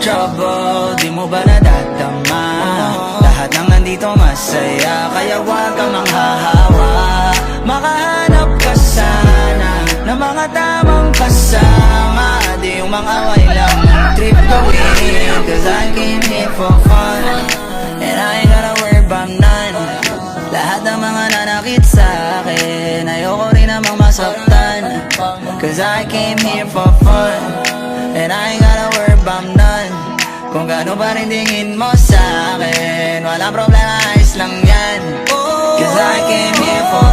trouble Di mo ba nadadama? Lahat ng nandito masaya Kaya wag kang manghahawa. Makahanap ka sana Ng mga tamang kasama Di yung mga away lang Trip gawin. Cause I came here for fun And I ain't gotta worry about none Lahat ng mga nanakit sa akin Ayoko rin namang masaktan. Cause I came here for fun none Kung gaano ba rin tingin mo sa akin Walang problema, ayos lang yan. Cause I came here for